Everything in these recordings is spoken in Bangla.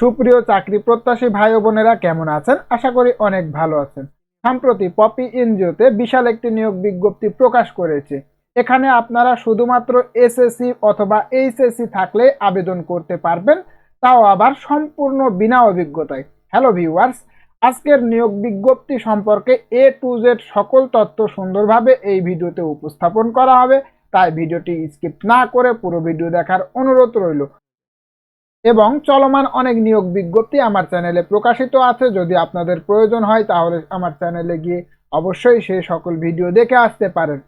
সুপ্রিয় চাকরি প্রত্যাশী ভাই বোনেরা কেমন আছেন? আশা করি অনেক ভালো আছেন। সম্প্রতি পপি এনজিওতে বিশাল একটি নিয়োগ বিজ্ঞপ্তি প্রকাশ করেছে। এখানে আপনারা শুধুমাত্র এসএসসি অথবা এইচএসসি থাকলে আবেদন করতে পারবেন, তাও আবার সম্পূর্ণ বিনা অভিজ্ঞতায়। হ্যালো ভিউয়ার্স, আজকের নিয়োগ বিজ্ঞপ্তি সম্পর্কে এ টু জেড সকল তথ্য সুন্দরভাবে এই ভিডিওতে উপস্থাপন করা হবে, তাই ভিডিওটি স্কিপ না করে পুরো ভিডিও দেখার অনুরোধ রইল। এবং চলমান অনেক নিয়োগ বিজ্ঞপ্তি আমার চ্যানেলে প্রকাশিত আছে। যদি আপনাদের প্রয়োজন হয়, তাহলে আমার চ্যানেলে গিয়ে অবশ্যই সেই সকল ভিডিও দেখে আসতে পারেন।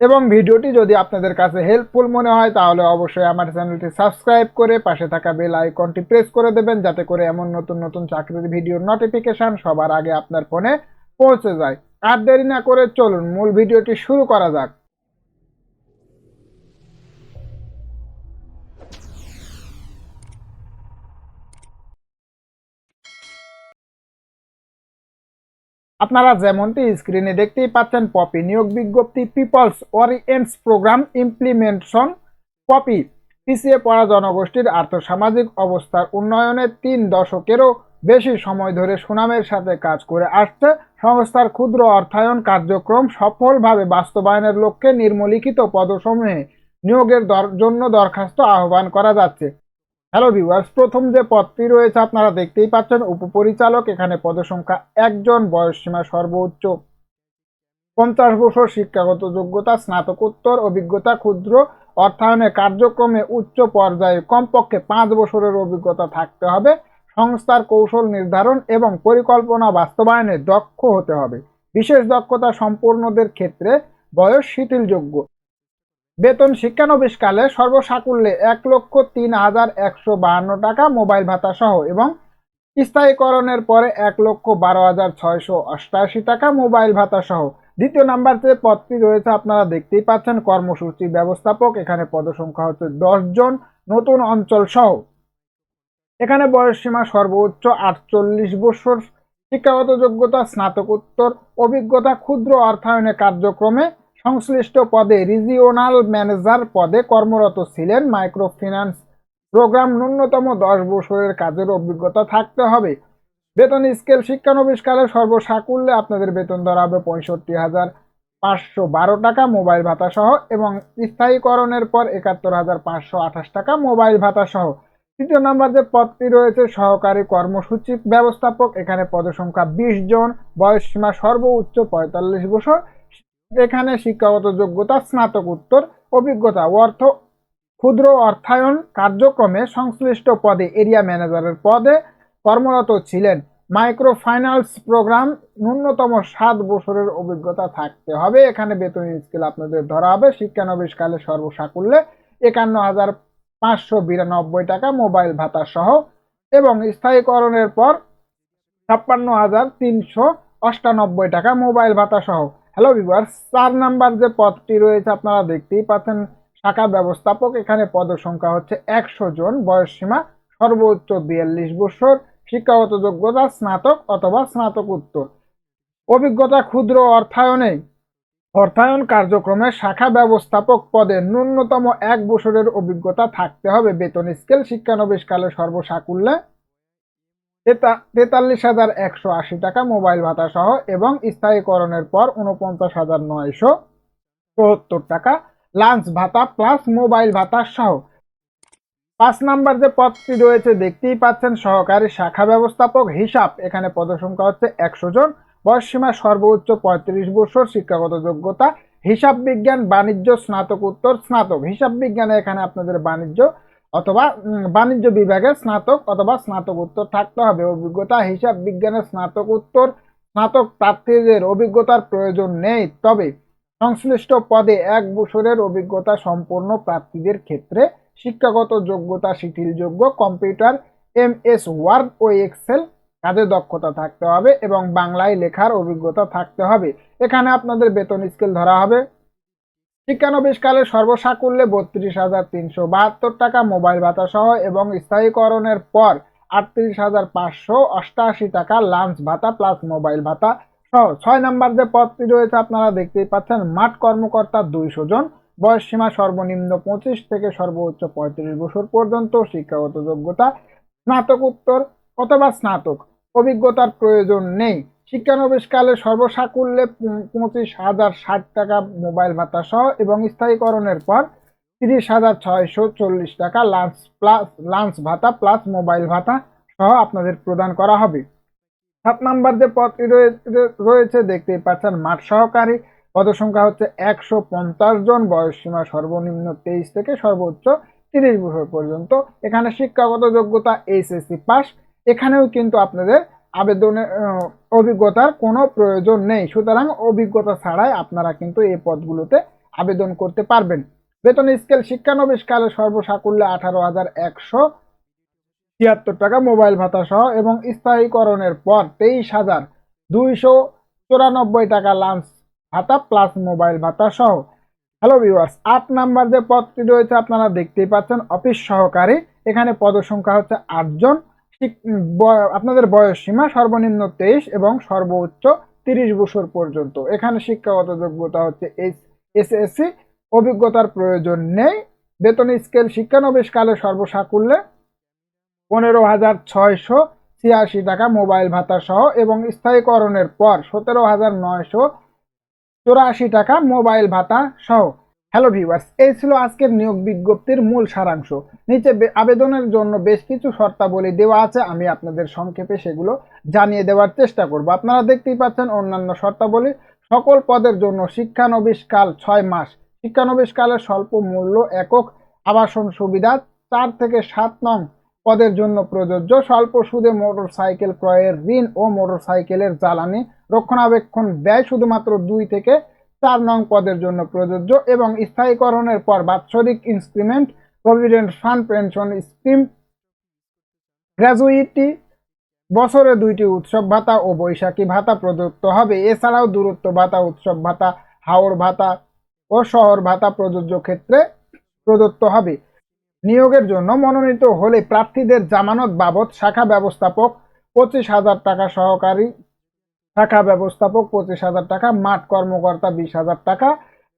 এবং ভিডিওটি যদি আপনাদের কাছে হেল্পফুল মনে হয়, তাহলে অবশ্যই আমার চ্যানেলটি সাবস্ক্রাইব করে পাশে থাকা বেল আইকনটি প্রেস করে দেবেন, যাতে করে এমন নতুন নতুন চাকরির ভিডিওর নোটিফিকেশন সবার আগে আপনার ফোনে পৌঁছে যায়। আর দেরি না করে চলুন, মূল ভিডিওটি শুরু করা যাক। আপনারা যেমনটি স্ক্রিনে দেখতেই পাচ্ছেন, পপি নিয়োগ বিজ্ঞপ্তি, people's orients program implementation POPI পিছিয়ে পড়া জনগোষ্ঠীর আর্থসামাজিক অবস্থার উন্নয়নে তিন দশকেরও বেশি সময় ধরে সুনামের সাথে কাজ করে আসছে। সংস্থার ক্ষুদ্র অর্থায়ন কার্যক্রম সফলভাবে বাস্তবায়নের লক্ষ্যে নির্মলিখিত পদসমূহে নিয়োগের জন্য দরখাস্ত আহ্বান করা যাচ্ছে। হ্যালো ভিউয়ার্স প্রথম যে পদটি রয়েছে আপনারা দেখতেই পাচ্ছেন, উপপরিচালক, এখানে পদসংখ্যা একজন, বয়সসীমা সর্বোচ্চ। পঞ্চাশ বছর শিক্ষাগত যোগ্যতা, স্নাতকোত্তর অভিজ্ঞতা, ক্ষুদ্র অর্থায়নে কার্যক্রমে উচ্চ পর্যায়ে কমপক্ষে পাঁচ বছরের অভিজ্ঞতা থাকতে হবে। সংস্থার কৌশল নির্ধারণ এবং পরিকল্পনা বাস্তবায়নে দক্ষ হতে হবে। বিশেষ দক্ষতা সম্পূর্ণদের ক্ষেত্রে বয়স শিথিলযোগ্য। বেতন শিক্ষানবিশকালে সর্বসাকুল্যে এক লক্ষ তিন হাজার একশো বাহান্ন টাকা মোবাইল ভাতা সহ এবং স্থায়ীকরণের পরে এক লক্ষ বারো হাজার ছয়শো অষ্টাশি টাকা মোবাইল ভাতা সহ। দ্বিতীয় নাম্বার যে পদটি রয়েছে আপনারা দেখতেই পাচ্ছেন, কর্মসূচি ব্যবস্থাপক, এখানে পদসংখ্যা হচ্ছে জন, নতুন অঞ্চল সহ। এখানে বয়সসীমা সর্বোচ্চ আটচল্লিশ বছর, শিক্ষাগত যোগ্যতা স্নাতকোত্তর, অভিজ্ঞতা ক্ষুদ্র অর্থায়নে কার্যক্রমে সংশ্লিষ্ট পদে রিজিওনাল ম্যানেজার পদে কর্মরত ছিলেন মাইক্রো ফিন্যান্স প্রোগ্রাম ন্যূনতম দশ বছরের কাজের অভিজ্ঞতা থাকতে হবে। বেতন স্কেল শিক্ষানবিষ্কালে সর্বসাকুল্যে আপনাদের বেতন ধরা হবে পঁয়ষট্টি হাজার পাঁচশো বারো টাকা মোবাইল ভাতা সহ এবং স্থায়ীকরণের পর একাত্তর হাজার পাঁচশো আঠাশ টাকা মোবাইল ভাতা সহ। তৃতীয় নাম্বার যে পদটি রয়েছে, সহকারী কর্মসূচি ব্যবস্থাপক। এখানে পদসংখ্যা বিশ জন, বয়স সীমা সর্বোচ্চ পঁয়তাল্লিশ বছর। এখানে শিক্ষাগত যোগ্যতা স্নাতকোত্তর অভিজ্ঞতা, অর্থ, ক্ষুদ্র অর্থায়ন কার্যক্রমে সংশ্লিষ্ট পদে এরিয়া ম্যানেজারের পদে কর্মরত ছিলেন। মাইক্রো ফাইন্যান্স প্রোগ্রাম ন্যূনতম সাত বছরের অভিজ্ঞতা থাকতে হবে। এখানে বেতন স্কেল আপনাদের ধরা হবে। শিক্ষানবিশকালে সর্বসাকুল্যে একান্ন হাজার পাঁচশো বিরানব্বই টাকা মোবাইল ভাতা সহ এবং স্থায়ীকরণের পর ছাপ্পান্ন হাজার তিনশো অষ্টানব্বই টাকা মোবাইল ভাতা সহ। হ্যালো ভিউয়ার্স চার নাম্বার যে পদটি রয়েছে, আপনারা দেখতেই পাচ্ছেন, শাখা ব্যবস্থাপক। এখানে পদ সংখ্যা হচ্ছে একশো জন। বয়স সীমা সর্বোচ্চ বিয়াল্লিশ বছর। শিক্ষাগত যোগ্যতা স্নাতক অথবা স্নাতকোত্তর অভিজ্ঞতা ক্ষুদ্র অর্থায়নে। অর্থায়ন কার্যক্রমে শাখা ব্যবস্থাপক পদে ন্যূনতম এক বছরের অভিজ্ঞতা থাকতে হবে। বেতন স্কেল শিক্ষানবিশকালে সর্বসাকুল্যে তেতাল্লিশ হাজার একশো আশি টাকা মোবাইল ভাতা সহ এবং স্থায়ীকরণের পর উনপঞ্চাশ হাজার নয়শো চুয়াত্তর টাকা লাঞ্চ ভাতা প্লাস মোবাইল ভাতা সহ। পাঁচ নাম্বার যে পদটি রয়েছে, দেখতেই পাচ্ছেন সহকারী শাখা ব্যবস্থাপক হিসাব। এখানে পদসংখ্যা হচ্ছে একশো জন। বয়সসীমা সর্বোচ্চ পঁয়ত্রিশ বছর। শিক্ষাগত যোগ্যতা হিসাব বিজ্ঞান, বাণিজ্য, স্নাতকোত্তর, স্নাতক। হিসাব বিজ্ঞানে এখানে আপনাদের বাণিজ্য অথবা বাণিজ্য বিভাগে স্নাতক অথবা স্নাতকোত্তর থাকতে হবে। অভিজ্ঞতা, হিসাব বিজ্ঞানের স্নাতকোত্তর, স্নাতক প্রার্থীদের অভিজ্ঞতার প্রয়োজন নেই। তবে, সংশ্লিষ্ট পদে এক বছরের অভিজ্ঞতা সম্পন্ন প্রার্থীদের ক্ষেত্রে শিক্ষাগত যোগ্যতা, শিথিলযোগ্য কম্পিউটার এম এস ওয়ার্ড ও এক্সেল কাজে দক্ষতা থাকতে হবে এবং বাংলায় লেখার অভিজ্ঞতা থাকতে হবে। এখানে আপনাদের বেতন স্কেল ধরা হবে। শিক্ষানবিশকালে সর্বসাকুল্যে বত্রিশ হাজার তিনশো বাহাত্তর টাকা মোবাইল ভাতা সহ এবং স্থায়ীকরণের পর আটত্রিশ হাজার পাঁচশো অষ্টাশি টাকা লাঞ্চ ভাতা প্লাস মোবাইল ভাতা সহ। ছয় নাম্বার যে পদটি রয়েছে আপনারা দেখতেই পাচ্ছেন, মাঠ কর্মকর্তা দুইশো জন, বয়স সীমা সর্বনিম্ন পঁচিশ থেকে সর্বোচ্চ পঁয়ত্রিশ বছর পর্যন্ত, শিক্ষাগত যোগ্যতা স্নাতকোত্তর অথবা স্নাতক। অভিজ্ঞতার প্রয়োজন নেই। শিক্ষানবিশকালে সর্বসাকুল্যে পঁচিশ হাজার ষাট টাকা মোবাইল ভাতা সহ এবং স্থায়ীকরণের পর তিরিশ হাজার ছয়শো চল্লিশ টাকা লাঞ্চ প্লাস, লাঞ্চ ভাতা প্লাস মোবাইল ভাতা সহ আপনাদের প্রদান করা হবে। সাত নাম্বার যে পদটি রয়ে- রয়েছে দেখতেই পাচ্ছেন, মাঠ সহকারী। পদসংখ্যা হচ্ছে একশো পঞ্চাশ জন, বয়স সীমা সর্বনিম্ন তেইশ থেকে সর্বোচ্চ তিরিশ বছর পর্যন্ত। এখানে শিক্ষাগত যোগ্যতা এইচএসসি পাস। এখানেও কিন্তু আপনাদের আবেদনের অভিজ্ঞতার কোনো প্রয়োজন নেই। সুতরাং অভিজ্ঞতা ছাড়াই আপনারা কিন্তু এই পদগুলোতে আবেদন করতে পারবেন। বেতন স্কেল শিক্ষানবিশকালে সর্বসাকুল্যে আঠারো হাজার একশো তিয়াত্তর টাকা মোবাইল ভাতা সহ এবং স্থায়ীকরণের পর তেইশ হাজার দুইশো চুরানব্বই টাকা লাঞ্চ ভাতা প্লাস মোবাইল ভাতা সহ। হ্যালো ভিউয়ার্স, আট নাম্বার যে পদটি রয়েছে আপনারা দেখতেই পাচ্ছেন, অফিস সহকারী। এখানে পদসংখ্যা হচ্ছে আটজন। আপনাদের বয়স সীমা সর্বনিম্ন তেইশ এবং সর্বোচ্চ তিরিশ বছর পর্যন্ত। এখানে শিক্ষাগত যোগ্যতা হচ্ছে এসএসসি। অভিজ্ঞতার প্রয়োজন নেই। বেতন স্কেল শিক্ষানবিশকালে সর্বসাকুল্যে পনেরো হাজার ছয়শো ছিয়াশি টাকা মোবাইল ভাতা সহ এবং স্থায়ীকরণের পর সতেরো হাজার নয়শো চৌরাশি টাকা মোবাইল ভাতা সহ। হ্যালো ভিউয়ার্স এই ছিল আজকের নিয়োগ বিজ্ঞপ্তির মূল সারাংশ। নিচে আবেদনের জন্য বেশ কিছু শর্তাবলী দেওয়া আছে, আমি আপনাদের সংক্ষেপে সেগুলো জানিয়ে দেওয়ার চেষ্টা করব। আপনারা দেখতেই পাচ্ছেন অন্যান্য শর্তাবলী। সকল পদের জন্য শিক্ষানবিশকাল ছয় মাস। শিক্ষানবিশকালের স্বল্প মূল্য একক আবাসন সুবিধা, চার থেকে সাত নং পদের জন্য প্রযোজ্য। স্বল্প সুদে মোটরসাইকেল ক্রয়ের ঋণ ও মোটরসাইকেলের জ্বালানি রক্ষণাবেক্ষণ ব্যয় শুধুমাত্র দুই থেকে চার নং পদের জন্য প্রযোজ্য এবং স্থায়ীকরণের পর বাৎসরিক increment, provident fund, pension scheme, gratuity, বছরে দুইটি উৎসব ভাতা ও বৈশাখী ভাতা প্রদত্ত হবে। এছাড়াও দূরত্ব ভাতা, উৎসব ভাতা হাওড় ভাতা ও শহর ভাতা প্রযোজ্য ক্ষেত্রে প্রদত্ত হবে। নিয়োগের জন্য মনোনীত হলে প্রার্থীদের জামানত বাবদ শাখা ব্যবস্থাপক পঁচিশ হাজার টাকা সহকারী শাখা ব্যবস্থাপক পঁচিশ হাজার টাকা, মাঠ কর্মকর্তা বিশ হাজার টাকা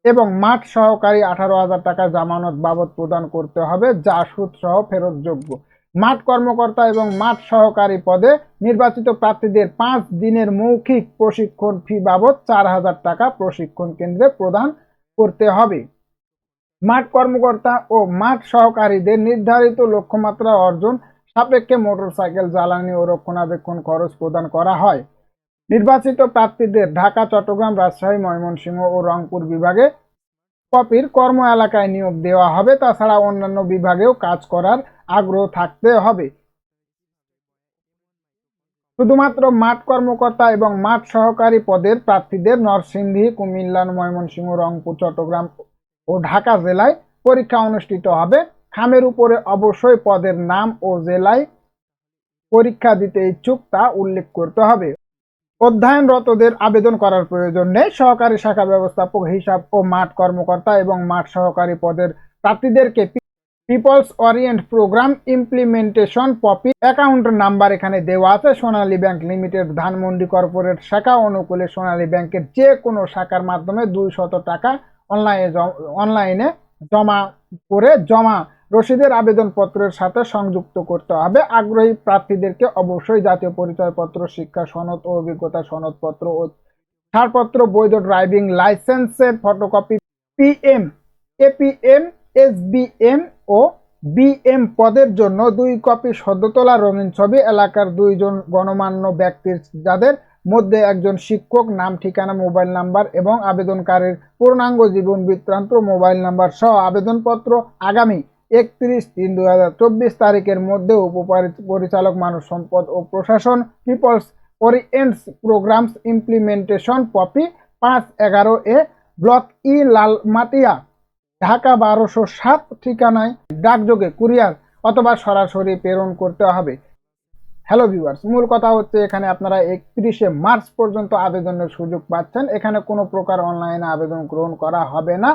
এবং মাঠ সহকারী আঠারো হাজার টাকা জামানত বাবদ প্রদান করতে হবে, যা সুদ সহ ফেরতযোগ্য। মাঠ কর্মকর্তা এবং মাঠ সহকারী পদে নির্বাচিত প্রার্থীদের পাঁচ দিনের মৌখিক প্রশিক্ষণ ফি বাবদ চার হাজার টাকা প্রশিক্ষণ কেন্দ্রে প্রদান করতে হবে। মাঠ কর্মকর্তা ও মাঠ সহকারীদের নির্ধারিত লক্ষ্যমাত্রা অর্জন সাপেক্ষে মোটরসাইকেল, জ্বালানি ও রক্ষণাবেক্ষণ খরচ প্রদান করা হয়। নির্বাচিত প্রার্থীদের ঢাকা, চট্টগ্রাম, রাজশাহী, ময়মনসিংহ ও রংপুর বিভাগে কপির কর্ম এলাকায় নিয়োগ দেওয়া হবে। তাছাড়া অন্যান্য বিভাগেও কাজ করার আগ্রহ থাকতে হবে। শুধুমাত্র মাঠ কর্মকর্তা এবং মাঠ সহকারী পদের প্রার্থীদের নরসিংদী, কুমিল্লা, ময়মনসিংহ, রংপুর, চট্টগ্রাম ও ঢাকা জেলায় পরীক্ষা অনুষ্ঠিত হবে। খামের উপরে অবশ্যই পদের নাম ও জেলায় পরীক্ষা দিতে ইচ্ছুক তা উল্লেখ করতে হবে। অধ্যয়নরতদের আবেদন করার প্রয়োজন নেই সহকারী শাখা ব্যবস্থাপক, হিসাব ও মাঠ কর্মকর্তা এবং মাঠ সহকারী পদের প্রার্থীদেরকে people's orient program implementation POPI account number এখানে দেওয়া আছে। Sonali bank limited, Dhanmondi corporate শাখা অনুকূলে সোনালী ব্যাংকের যে কোনো শাখার মাধ্যমে দুই শত টাকা অনলাইনে অনলাইনে জমা করে জমা রসিদের আবেদনপত্রের সাথে সংযুক্ত করতে হবে। আগ্রহী প্রার্থীদেরকে অবশ্যই জাতীয় পরিচয়পত্র, শিক্ষা সনদ ও অভিজ্ঞতা সনদপত্র ও ছাড়পত্র, বৈধ ড্রাইভিং লাইসেন্সের ফটোকপি, পিএম, এপিএম, এসবিএম ও বিএম পদের জন্য দুই কপি সদ্য তোলা রঙিন ছবি, এলাকার দুইজন গণমান্য ব্যক্তির যাদের মধ্যে একজন শিক্ষক, নাম, ঠিকানা, মোবাইল নাম্বার এবং আবেদনকারীর পূর্ণাঙ্গ জীবন বৃত্তান্ত, মোবাইল নাম্বার সহ আবেদনপত্র আগামী একত্রিশ তিন দু হাজার চব্বিশ তারিখের মধ্যে উপপরিচালক মানব সম্পদ ও প্রশাসন, people's oriented programs implementation POPI পাঁচ এগারো A block E Lalmatia, Dhaka বারোশো সাত ঠিকানায় ডাকযোগে কুরিয়ার অথবা সরাসরি প্রেরণ করতে হবে। হ্যালো ভিউয়ার্স, মূল কথা হচ্ছে এখানে আপনারা একত্রিশে মার্চ পর্যন্ত আবেদনের সুযোগ পাচ্ছেন। এখানে কোনো প্রকার অনলাইনে আবেদন গ্রহণ করা হবে না।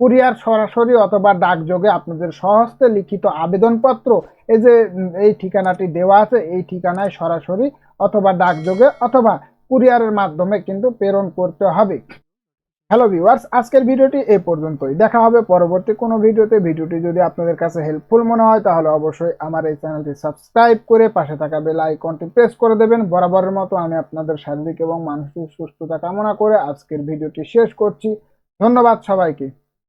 কুরিয়ার সরাসরি অথবা ডাকযোগে আপনাদের সহস্তে লিখিত আবেদনপত্র, এই যে এই ঠিকানাটি দেওয়া আছে, এই ঠিকানায় সরাসরি অথবা ডাকযোগে অথবা কুরিয়ারের মাধ্যমে কিন্তু প্রেরণ করতে হবে। হ্যালো ভিউয়ার্স আজকের ভিডিওটি এই পর্যন্তই। দেখা হবে পরবর্তী কোনো ভিডিওতে। ভিডিওটি যদি আপনাদের কাছে হেল্পফুল মনে হয়, তাহলে অবশ্যই আমার এই চ্যানেলটি সাবস্ক্রাইব করে পাশে থাকা বেল আইকনটি প্রেস করে দেবেন। বরাবরের মতো আমি আপনাদের শারীরিক এবং মানসিক সুস্থতা কামনা করে আজকের ভিডিওটি শেষ করছি। ধন্যবাদ সবাইকে।